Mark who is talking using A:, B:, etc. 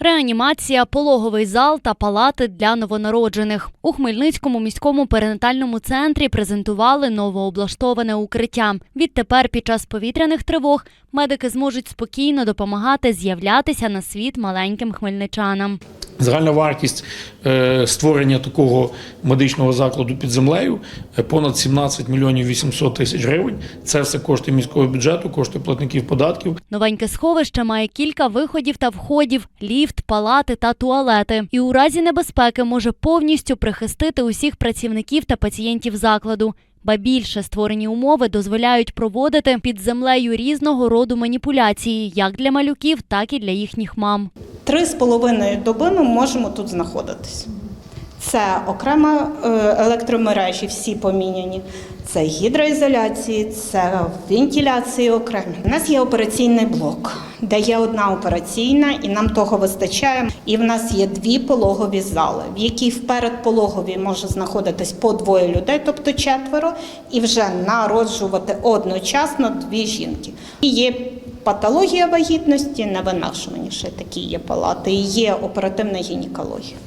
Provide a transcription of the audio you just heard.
A: Реанімація, пологовий зал та палати для новонароджених. У Хмельницькому міському перинатальному центрі презентували новооблаштоване укриття. Відтепер під час повітряних тривог медики зможуть спокійно допомагати з'являтися на світ маленьким хмельничанам.
B: Загальна вартість е, створення такого медичного закладу під землею е, понад 17 мільйонів 800 тисяч гривень. Це все кошти міського бюджету, кошти платників податків.
A: Новеньке сховище має кілька виходів та входів, ліфт, палати та туалети. І у разі небезпеки може повністю прихистити усіх працівників та пацієнтів закладу. Ба більше створені умови дозволяють проводити під землею різного роду маніпуляції, як для малюків, так і для їхніх мам.
C: Три з половиною доби ми можемо тут знаходитись. Це окремо е, електромережі, всі поміняні. Це гідроізоляції, це вентиляції окремі. У нас є операційний блок, де є одна операційна, і нам того вистачає. І в нас є дві пологові зали, в якій в передпологовій може знаходитись по двоє людей, тобто четверо, і вже народжувати одночасно дві жінки. І є патологія вагітності, не винашування ще такі є палати, є оперативна гінекологія.